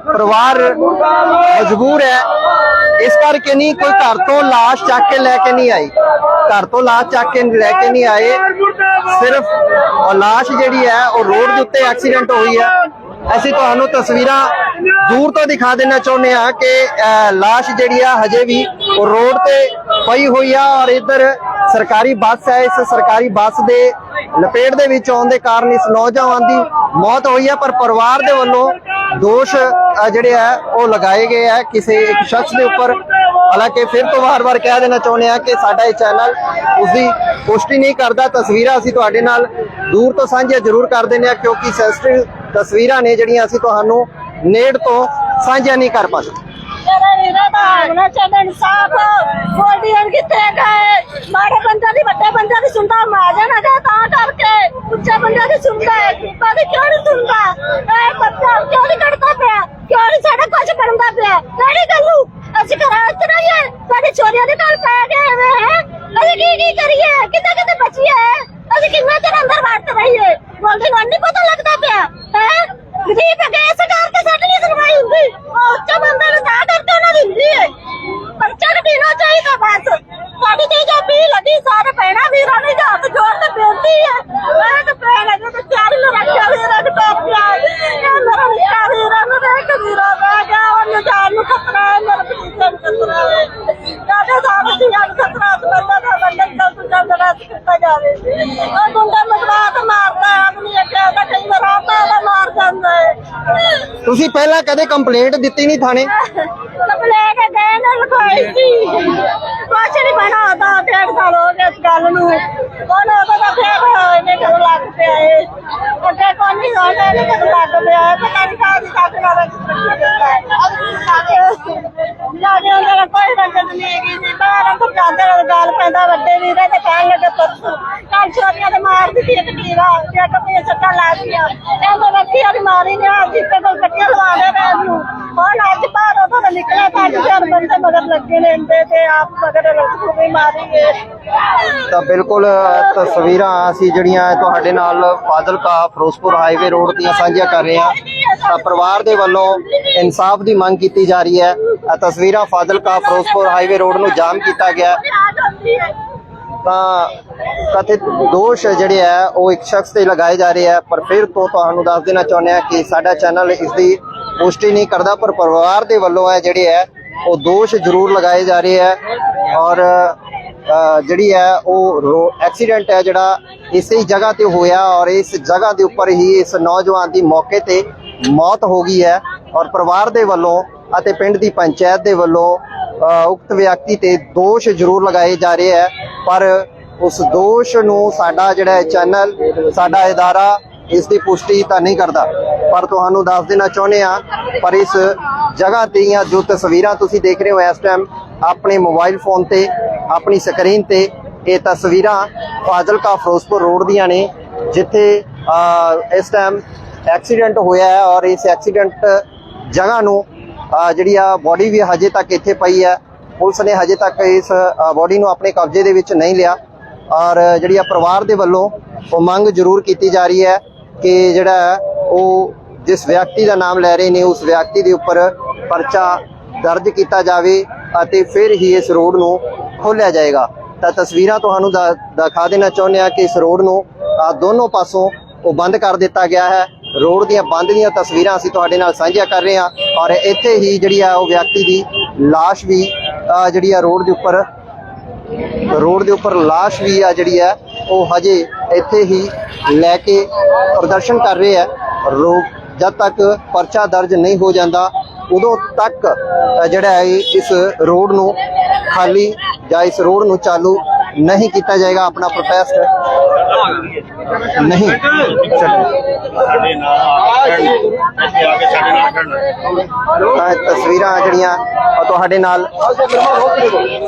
ਪਰਿਵਾਰ ਮਜਬੂਰ ਹੈ। ਇਸ ਕਰਕੇ ਨਹੀਂ ਕੋਈ ਘਰ ਤੋਂ ਲਾਸ਼ ਚੱਕ ਕੇ ਲੈ ਕੇ ਨਹੀਂ ਆਈ। ਘਰ ਤੋਂ ਲਾਸ਼ ਚੱਕ ਕੇ ਲੈ ਕੇ ਨਹੀਂ ਆਏ। ਸਿਰਫ ਉਹ ਲਾਸ਼ ਜਿਹੜੀ ਹੈ ਉਹ ਰੋਡ ਦੇ ਉੱਤੇ ਐਕਸੀਡੈਂਟ ਹੋਈ ਹੈ। ਅਸੀਂ ਤੁਹਾਨੂੰ ਤਸਵੀਰਾਂ ਦੂਰ ਤੋਂ ਦਿਖਾ ਦੇਣਾ ਚਾਹੁੰਦੇ ਹਾਂ ਕਿ ਅਹ, ਲਾਸ਼ ਜਿਹੜੀ ਆ ਹਜੇ ਵੀ ਉਹ ਰੋਡ ਤੇ ਪਈ ਹੋਈ ਆ ਔਰ ਇੱਧਰ ਸਰਕਾਰੀ ਬੱਸ ਹੈ। ਇਸ ਸਰਕਾਰੀ ਬੱਸ ਦੇ ਲਪੇਟ ਦੇ ਵਿੱਚ ਆਉਣ ਦੇ ਕਾਰਨ ਇਸ ਨੌਜਵਾਨ ਦੀ ਮੌਤ ਹੋਈ ਹੈ ਪਰ ਪਰਿਵਾਰ ਦੇ ਵੱਲੋਂ ਦੋਸ਼ ਜਿਹੜੇ ਆ, ਉਹ ਲਗਾਏ ਗਏ ਆ ਕਿਸੇ ਇੱਕ ਸ਼ਖਸ ਦੇ ਉੱਪਰ। ਹਾਲਾਂਕਿ ਫਿਰ ਤੋਂ ਵਾਰ-ਵਾਰ ਕਹਿ ਦੇਣਾ ਚਾਹੁੰਦੇ ਆ ਕਿ ਸਾਡਾ ਇਹ ਚੈਨਲ ਉਸਦੀ ਪੁਸ਼ਟੀ ਨਹੀਂ ਕਰਦਾ। ਤਸਵੀਰਾਂ ਅਸੀਂ ਤੁਹਾਡੇ ਨਾਲ ਦੂਰ ਤੋਂ ਸਾਂਝੀਆਂ ਜ਼ਰੂਰ ਕਰ ਦਿੰਦੇ ਆ, ਕਿਉਂਕਿ ਸੈਂਸਿਟਿਵ ਤਸਵੀਰਾਂ ਨੇ ਜਿਹੜੀਆਂ ਅਸੀਂ ਤੁਹਾਨੂੰ ਨੇੜ ਤੋਂ ਸਾਂਝੀਆਂ ਨਹੀਂ ਕਰ ਪਾਉਂਦੇ ਤੇਰਾ ਵੀਰਾ ਦਾ ਹੋਣਾ ਚਾਹੀਦਾ ਇਨਸਾਫ ਬੋਲਦੀ ਹਣ ਕਿੱਥੇ ਗਏ ਮਾੜੇ ਬੰਦਾ ਦੀ ਵੱਡੇ ਬੰਦਾ ਦੀ ਸੁਣਦਾ ਮਾਜਾ ਨਾ ਜਾ ਤਾਂ ਕਰਕੇ ਉੱਚਾ ਬੰਦਾ ਦੀ ਸੁਣਦਾ ਹੈ ਗਰੀਬਾਂ ਦੀ ਕਿਉਂ ਨਹੀਂ ਸੁਣਦਾ ਇਹ ਬੱਚਾ ਕਿਉਂ ਨਹੀਂ ਕੱਢਦਾ ਪਿਆ ਕਿਉਂ ਨਹੀਂ ਸਾਡਾ ਕੁਝ ਬਣਦਾ ਪਿਆ ਕਿਹੜੀ ਗੱਲੂ ਅਸੀਂ ਘਰਾਂ ਵਿੱਚ ਰਹੀਏ ਸਾਡੇ ਚੋਰੀਆਂ ਦੇ ਘਰ ਪੈ ਗਏ ਵੇ ਹੈ ਅਸੀਂ ਕੀ ਕੀ ਕਰੀਏ ਕਿੱਥੇ ਕਿੱਥੇ ਬਚੀਏ ਅਸੀਂ ਕਿੰਨਾ ਚਿਰ ਅੰਦਰ ਵੜਤ ਰਹੀਏ ਬੋਲਦੇ ਨੂੰ ਨਹੀਂ ਪਤਾ ਲੱਗਦਾ ਪਿਆ ਹੈ ਗਰੀਬ ਹੈਗੇ ਇਸ ਕਰਕੇ ਸਾਡੀ ਨਹੀਂ ਸੁਣਵਾਈ ਹੁੰਦੀ ਉਹ ਉੱਚਾ ਬੰਦਾ ਨੂੰ ਤਾਂ ਕਰਕੇ ਉਹਨਾਂ ਦੀ ਹੁੰਦੀ ਹੈ ਪਰਚਾ ਦੇਣਾ ਚਾਹੀਦਾ ਬਸ ਸਾਡੀ ਤੇ ਜੋ ਵੀ ਲੱਗੀ ਸਾਰੇ ਪੈਣਾ ਵੀਰਾਂ ਨੇ ਜਾਂ ਹੱਥ ਜੋੜ ਕੇ ਬੇਨਤੀ ਹੈ ਮੈਂ ਤਾਂ ਪੈਣ ਲੱਗੇ ਤੇ ਚਾਰ ਨੂੰ ਰੱਖਿਆ ਵੀਰਾਂ ਨੂੰ ਟੋਪ ਗਿਆ ਇਹ ਮੇਰਾ ਨਿੱਕਾ ਵੀਰਾਂ ਨੂੰ ਦੇਖ ਕੇ ਵੀਰਾਂ ਦਾ ਗਿਆ ਉਹਨੂੰ ਜਾਨ ਨੂੰ ਖਤਰਾ ਹੈ ਮੇਰੇ ਪਿੱਛੇ ਨੂੰ ਖਤਰਾ ਹੈ ਸਾਡੇ ਸਾਰੇ ਜੀਆਂ ਨੂੰ ਖਤਰਾ ਹੈ ਬੰਦਾ ਦਾ ਬੰਦਾ ਚੱਲ ਤੂੰ ਚੱਲ ਜਰਾ ਕੀਤਾ ਜਾਵੇ ਉਹ ਗੁੰਡਾ ਮਗਰਾਤ ਮਾਰਦਾ ਹੈ ਆਦਮੀ ਇਹ ਕਹਿੰਦਾ ਕਈ ਵਾਰ ਆਤਾ ਦਾ ਮਾਰ ਜਾਂਦਾ ਹੈ ਤੁਸੀਂ ਪਹਿਲਾਂ ਕਦੇ ਕੰਪਲੇਂਟ ਦਿੱਤੀ ਨਹੀਂ ਥਾਣੇ? ਕੰਪਲੇਂਟ ਗਏ ਨਾ ਲਗਾਈ ਸੀ। ਕੁਛ ਨਹੀਂ ਬਣਾ, ਦਾ ਡੇਢ ਸਾਲ ਹੋ ਗਏ ਇਸ ਗੱਲ ਨੂੰ। ਕੋਣ ਉਹਦਾ ਤਾਂ ਫੇਰ ਇਹਨੇ ਕਦੋਂ ਲੱਗ ਪਿਆ ਏ ਅੱਗੇ ਕੋਈ ਨਹੀਂ ਹੋਣਾ ਇਹਨੇ ਕਦੋਂ ਲੱਗ ਪਿਆ ਏ ਪਤਾ ਨਹੀਂ ਕਾਹਦੀ ਸਾਡੇ ਨਾਲ ਲਾਗੇ ਉਹਨਾਂ ਕੋਈ ਰੰਗਤ ਨਹੀਂ ਹੈਗੀ ਜੀ। ਬਾਹਰ ਅੰਦਰ ਜਾਂਦੇ ਨੇ ਗੱਲ ਪੈਂਦਾ, ਵੱਡੇ ਵੀਰੇ ਤੇ ਕਹਿਣ ਲੱਗੇ ਪਰਸੋਂ ਕੱਲ ਛੋਟੀਆਂ ਦੇ ਮਾਰ ਦਿੱਤੀ ਇੱਕ ਟੀਰਾ ਤੇ ਕਪੀਆਂ ਸੱਟਾਂ ਲਾ ਦਿੱਤੀਆਂ। ਇਹਦੇ ਰੱਖੀ ਵਾਲੀ ਮਾਰੀ ਨੇ ਆ ਜਿੱਤੇ ਕੋਲ ਕੱਟੀਆਂ ਲਵਾਉਂਦੇ ਨੇ ਇਹਨੂੰ ਹੁਣ ਅੱਜ ਬਾਹਰ ਉਹਦਾ ਨਿਕਲਿਆ ਤਾਂ ਅੱਜ ਚਾਰ ਬੰਦੇ ਮਗਰ ਲੱਗੇ ਨੇ ਇਹਦੇ ਤੇ, ਆਪ ਮਗਰ ਰੱਖੂ ਵੀ ਮਾਰੀ ਏ ਤਾਂ ਬਿਲਕੁਲ ਤਸਵੀਰਾਂ ਅਸੀਂ ਜਿਹੜੀਆਂ ਤੁਹਾਡੇ ਨਾਲ ਫਾਜ਼ਿਲਕਾ ਫਿਰੋਜ਼ਪੁਰ ਹਾਈਵੇ ਰੋਡ ਦੀਆਂ ਸਾਂਝੀਆਂ ਕਰ ਰਹੇ ਹਾਂ। ਤਾਂ ਪਰਿਵਾਰ ਦੇ ਵੱਲੋਂ ਇਨਸਾਫ ਦੀ ਮੰਗ ਕੀਤੀ ਜਾ ਰਹੀ ਹੈ। ਤਸਵੀਰਾਂ ਫਾਜ਼ਿਲਕਾ ਫਿਰੋਜ਼ਪੁਰ ਹਾਈਵੇ ਰੋਡ ਨੂੰ ਜਾਮ ਕੀਤਾ ਗਿਆ। ਤਾਂ ਕਥਿਤ ਦੋਸ਼ ਜਿਹੜੇ ਆ ਉਹ ਇੱਕ ਸ਼ਖਸ ਤੇ ਲਗਾਏ ਜਾ ਰਹੇ ਆ ਪਰ ਫਿਰ ਤੋਂ ਤੁਹਾਨੂੰ ਦੱਸ ਦੇਣਾ ਚਾਹੁੰਦੇ ਆ ਕਿ ਸਾਡਾ ਚੈਨਲ ਇਸ ਦੀ ਪੁਸ਼ਟੀ ਨਹੀਂ ਕਰਦਾ ਪਰ ਪਰਿਵਾਰ ਦੇ ਵੱਲੋਂ ਹੈ ਜਿਹੜੇ ਆ ਉਹ ਦੋਸ਼ ਜ਼ਰੂਰ ਲਗਾਏ ਜਾ ਰਹੇ ਆ। ਔਰ ਜਿਹੜੀ ਹੈ ਉਹ ਐਕਸੀਡੈਂਟ ਹੈ ਜਿਹੜਾ ਇਸੇ ਜਗ੍ਹਾ ਤੇ ਹੋਇਆ ਔਰ ਇਸ ਜਗ੍ਹਾ ਦੇ ਉੱਪਰ ਹੀ ਇਸ ਨੌਜਵਾਨ ਦੀ ਮੌਕੇ ਤੇ ਮੌਤ ਹੋ ਗਈ ਹੈ। ਔਰ ਪਰਿਵਾਰ ਦੇ ਵੱਲੋਂ ਅਤੇ ਪਿੰਡ ਦੀ ਪੰਚਾਇਤ ਦੇ ਵੱਲੋਂ ਅ, ਉਕਤ ਵਿਅਕਤੀ ਤੇ ਦੋਸ਼ ਜ਼ਰੂਰ ਲਗਾਏ ਜਾ ਰਹੇ ਹੈ ਪਰ ਉਸ ਦੋਸ਼ ਨੂੰ ਸਾਡਾ ਜਿਹੜਾ ਚੈਨਲ, ਸਾਡਾ ਇਦਾਰਾ ਇਸ ਦੀ ਪੁਸ਼ਟੀ ਤਾਂ ਨਹੀਂ ਕਰਦਾ। ਪਰ ਤੁਹਾਨੂੰ ਦੱਸ ਦੇਣਾ ਚਾਹੁੰਦੇ ਆ ਪਰ ਇਸ ਜਗ੍ਹਾ ਦੀਆਂ ਜੋ ਤਸਵੀਰਾਂ ਤੁਸੀਂ ਦੇਖ ਰਹੇ ਹੋ ਇਸ ਟਾਈਮ ਆਪਣੇ ਮੋਬਾਈਲ ਫੋਨ ਤੇ, ਆਪਣੀ ਸਕਰੀਨ ਤੇ, ਇਹ ਤਸਵੀਰਾਂ ਫਾਜ਼ਿਲਕਾ ਫਿਰੋਜ਼ਪੁਰ ਰੋਡ ਦੀਆਂ ਨੇ, ਜਿੱਥੇ ਇਸ ਟਾਈਮ ਐਕਸੀਡੈਂਟ ਹੋਇਆ ਹੈ ਔਰ ਇਸ ਐਕਸੀਡੈਂਟ ਜਗ੍ਹਾ ਨੂੰ ਜਿਹੜੀ ਆ ਬੋਡੀ ਵੀ ਹਜੇ ਤੱਕ ਇੱਥੇ ਪਈ ਹੈ। ਪੁਲਿਸ ਨੇ ਹਜੇ ਤੱਕ ਇਸ ਬੋਡੀ ਨੂੰ ਆਪਣੇ ਕਬਜ਼ੇ ਦੇ ਵਿੱਚ ਨਹੀਂ ਲਿਆ। ਔਰ ਜਿਹੜੀ ਆ ਪਰਿਵਾਰ ਦੇ ਵੱਲੋਂ ਉਹ ਮੰਗ ਜ਼ਰੂਰ ਕੀਤੀ ਜਾ ਰਹੀ ਹੈ ਕਿ ਜਿਹੜਾ ਉਹ ਜਿਸ ਵਿਅਕਤੀ ਦਾ ਨਾਮ ਲੈ ਰਹੇ ਨੇ, ਉਸ ਵਿਅਕਤੀ ਦੇ ਉੱਪਰ ਪਰਚਾ ਦਰਜ ਕੀਤਾ ਜਾਵੇ ਅਤੇ ਫਿਰ ਹੀ ਇਸ ਰੋਡ ਨੂੰ ਖੋਲ੍ਹਿਆ ਜਾਏਗਾ। ਤਾਂ ਤਸਵੀਰਾਂ ਤੁਹਾਨੂੰ ਦ- ਦਿਖਾ ਦੇਣਾ ਚਾਹੁੰਦੇ ਆ ਕਿ ਇਸ ਰੋਡ ਨੂੰ ਦੋਨੋਂ ਪਾਸੋਂ ਉਹ ਬੰਦ ਕਰ ਦਿੱਤਾ ਗਿਆ ਹੈ। ਰੋਡ ਦੀਆਂ ਬੰਦ ਦੀਆਂ ਤਸਵੀਰਾਂ ਅਸੀਂ ਤੁਹਾਡੇ ਨਾਲ ਸਾਂਝੀਆਂ ਕਰ ਰਹੇ ਹਾਂ ਔਰ ਇੱਥੇ ਹੀ ਜਿਹੜੀ ਆ ਉਹ ਵਿਅਕਤੀ ਦੀ লাশ ਵੀ ਜਿਹੜੀ ਆ ਰੋਡ ਦੇ ਉੱਪਰ ਰੋਡ ਦੇ ਉੱਪਰ লাশ ਵੀ ਆ ਜਿਹੜੀ ਹੈ, ਉਹ ਹਜੇ ਇੱਥੇ ਹੀ ਲੈ ਕੇ ਪ੍ਰਦਰਸ਼ਨ ਕਰ ਰਹੇ ਹੈ। ਰੋ ਜਦ ਤੱਕ ਪਰਚਾ ਦਰਜ ਨਹੀਂ ਹੋ ਜਾਂਦਾ, ਉਦੋਂ ਤੱਕ ਜਿਹੜਾ ਹੈ ਇਸ ਰੋਡ ਨੂੰ ਖਾਲੀ ਜਾਂ ਇਸ ਰੋਡ ਨੂੰ ਚਾਲੂ ਨਹੀਂ ਕੀਤਾ ਜਾਏਗਾ, ਆਪਣਾ ਪ੍ਰੋਟੈਸਟ ਨਹੀਂ। ਸਾਡੇ ਨਾਲ ਆ ਕੇ ਖੜਨ। ਇੱਥੇ ਆ ਕੇ ਸਾਡੇ ਨਾਲ ਖੜਨ ਤਾਂ ਇਹ ਤਸਵੀਰਾਂ ਜਿਹੜੀਆਂ ਉਹ ਤੁਹਾਡੇ ਨਾਲ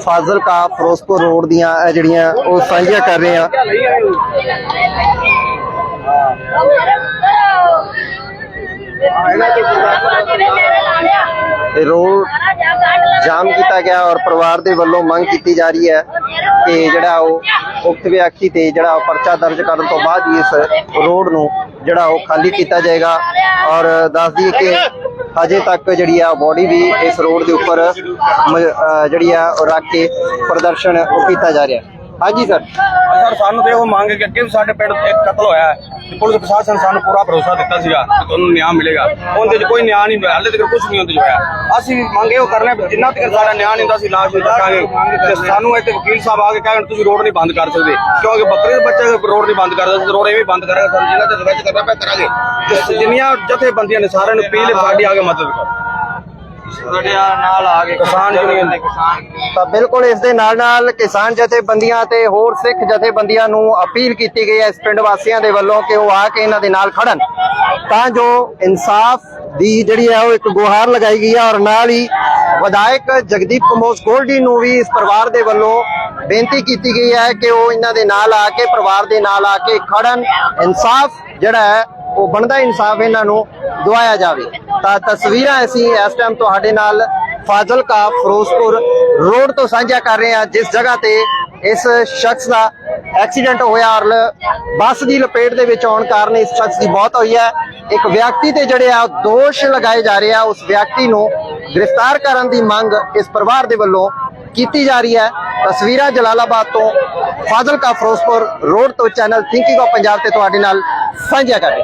ਫਾਜ਼ਿਲਕਾ ਫਿਰੋਜ਼ਪੁਰ ਰੋਡ ਦੀਆਂ ਇਹ ਜਿਹੜੀਆਂ ਉਹ ਸਾਂਝੀਆਂ ਕਰ ਰਹੇ ਆ ਰੋਡ ਜਾਮ ਕੀਤਾ ਗਿਆ ਔਰ ਪਰਿਵਾਰ ਦੇ ਵੱਲੋਂ ਮੰਗ ਕੀਤੀ ਜਾ ਰਹੀ ਹੈ ਕਿ ਜਿਹੜਾ ਉਹ ਉਕਤ ਵਿਅਕਤੀ ਤੇ ਜਿਹੜਾ ਉਹ ਪਰਚਾ ਦਰਜ ਕਰਨ ਤੋਂ ਬਾਅਦ ਹੀ ਇਸ ਰੋਡ ਨੂੰ ਜਿਹੜਾ ਉਹ ਖਾਲੀ ਕੀਤਾ ਜਾਏਗਾ ਔਰ ਦੱਸ ਦਈਏ ਕਿ ਹਜੇ ਤੱਕ ਜਿਹੜੀ ਆ ਬੋਡੀ ਵੀ ਇਸ ਰੋਡ ਦੇ ਉੱਪਰ ਜਿਹੜੀ ਆ ਉਹ ਰੱਖ ਕੇ ਪ੍ਰਦਰਸ਼ਨ ਉਹ ਕੀਤਾ ਜਾ ਰਿਹਾ ਹਾਂਜੀ, ਸਰ। ਸਰ, ਸਾਨੂੰ ਤੇ ਉਹ ਮੰਗ ਕਿ ਅੱਗੇ ਵੀ ਸਾਡੇ ਪਿੰਡ ਇੱਕ ਕਤਲ ਹੋਇਆ ਹੈ ਤੇ ਪੁਲਿਸ ਪ੍ਰਸ਼ਾਸਨ ਸਾਨੂੰ ਪੂਰਾ ਭਰੋਸਾ ਦਿੱਤਾ ਸੀਗਾ ਕਿ ਤੁਹਾਨੂੰ ਨਿਆਂ ਮਿਲੇਗਾ। ਉਹਦੇ 'ਚ ਕੋਈ ਨਿਆਂ ਨਹੀਂ ਮਿਲਿਆ ਹਾਲੇ ਤੱਕ ਕੁਝ ਨਹੀਂ ਹੁੰਦੇ ਹੋਇਆ। ਅਸੀਂ ਮੰਗੇ ਉਹ ਕਰਨਾ ਵੀ ਜਿੰਨਾ ਤੱਕ ਸਾਡਾ ਨਿਆਂ ਨਹੀਂ ਹੁੰਦਾ, ਅਸੀਂ ਲਾਸ਼ ਨੂੰ ਚੱਕਾਂਗੇ ਤੇ ਸਾਨੂੰ ਇੱਥੇ ਵਕੀਲ ਸਾਹਿਬ ਆ ਕੇ ਕਹਿਣ ਤੁਸੀਂ ਰੋਡ ਨਹੀਂ ਬੰਦ ਕਰ ਸਕਦੇ। ਕਿਉਂਕਿ ਬੱਕਰੇ ਦੇ ਬੱਚੇ ਰੋਡ ਨਹੀਂ ਬੰਦ ਕਰਦੇ ਅਸੀਂ ਰੋਡ ਇਹ ਵੀ ਬੰਦ ਕਰਾਂਗੇ, ਸਾਨੂੰ ਜਿੰਨਾ ਚਿਰ ਵਿੱਚ ਕਰਨਾ ਪਿਆ ਕਰਾਂਗੇ। ਤੇ ਜਿੰਨੀਆਂ ਜਥੇਬੰਦੀਆਂ ਨੇ ਸਾਰਿਆਂ ਨੂੰ ਅਪੀਲ ਸਾਡੀ ਆ ਕੇ ਮਦਦ ਕਰੋ। ਸਾਡੇ ਨਾਲ ਆ ਕੇ ਕਿਸਾਨ ਯੂਨੀਅਨ ਦੇ ਕਿਸਾਨ ਤਾਂ ਬਿਲਕੁਲ ਇਸ ਦੇ ਨਾਲ ਨਾਲ ਕਿਸਾਨ ਜਥੇਬੰਦੀਆਂ ਤੇ ਹੋਰ ਸਿੱਖ ਜਥੇਬੰਦੀਆਂ ਨੂੰ ਅਪੀਲ ਕੀਤੀ ਗਈ ਹੈ ਇਸ ਪਿੰਡ ਵਾਸੀਆਂ ਦੇ ਵੱਲੋਂ ਕਿ ਉਹ ਆ ਕੇ ਇਹਨਾਂ ਦੇ ਨਾਲ ਖੜਨ। ਤਾਂ ਜੋ ਇਨਸਾਫ ਦੀ ਜਿਹੜੀ ਹੈ ਉਹ ਇੱਕ ਗੁਹਾਰ ਲਗਾਈ ਗਈ ਹੈ ਔਰ ਨਾਲ ਹੀ ਵਿਧਾਇਕ ਜਗਦੀਪ ਕਮੋਸ ਗੋਲਡੀ ਨੂੰ ਵੀ ਇਸ ਪਰਿਵਾਰ ਦੇ ਵੱਲੋਂ ਬੇਨਤੀ ਕੀਤੀ ਗਈ ਹੈ ਕਿ ਉਹ ਇਹਨਾਂ ਦੇ ਨਾਲ ਆ ਕੇ ਪਰਿਵਾਰ ਦੇ ਨਾਲ ਆ ਕੇ ਖੜਨ। ਇਨਸਾਫ ਜਿਹੜਾ ਹੈ ਉਹ ਬਣਦਾ ਇਨਸਾਫ ਇਹਨਾਂ ਨੂੰ ਦਵਾਇਆ ਜਾਵੇ। ਤਾਂ ਤਸਵੀਰਾਂ ਅਸੀਂ ਇਸ ਟਾਈਮ ਤੁਹਾਡੇ ਨਾਲ ਫਾਜ਼ਿਲਕਾ, ਫਿਰੋਜ਼ਪੁਰ ਰੋਡ ਤੋਂ ਸਾਂਝਾ ਕਰ ਰਹੇ ਹਾਂ, ਜਿਸ ਜਗ੍ਹਾ ਤੇ ਇਸ ਸ਼ਖਸ ਦਾ ਐਕਸੀਡੈਂਟ ਹੋਇਆ ਔਰ ਬੱਸ ਦੀ ਲਪੇਟ ਦੇ ਵਿੱਚ ਆਉਣ ਕਾਰਨ ਇਸ ਸ਼ਖਸ ਦੀ ਮੌਤ ਹੋਈ ਹੈ। ਇੱਕ ਵਿਅਕਤੀ ਤੇ ਜਿਹੜੇ ਆ ਦੋਸ਼ ਲਗਾਏ ਜਾ ਰਹੇ ਆ, ਉਸ ਵਿਅਕਤੀ ਨੂੰ ਗ੍ਰਿਫਤਾਰ ਕਰਨ ਦੀ ਮੰਗ ਇਸ ਪਰਿਵਾਰ ਦੇ ਵੱਲੋਂ ਕੀਤੀ ਜਾ ਰਹੀ ਹੈ। ਤਸਵੀਰਾਂ ਜਲਾਲਾਬਾਦ ਤੋਂ ਫਾਜ਼ਿਲਕਾ ਫਿਰੋਜ਼ਪੁਰ ਰੋਡ ਤੋਂ ਚੈਨਲ ਥਿੰਕਿੰਗ ਆਫ ਪੰਜਾਬ ਤੇ ਤੁਹਾਡੇ ਨਾਲ ਸਾਂਝਾ ਕਰ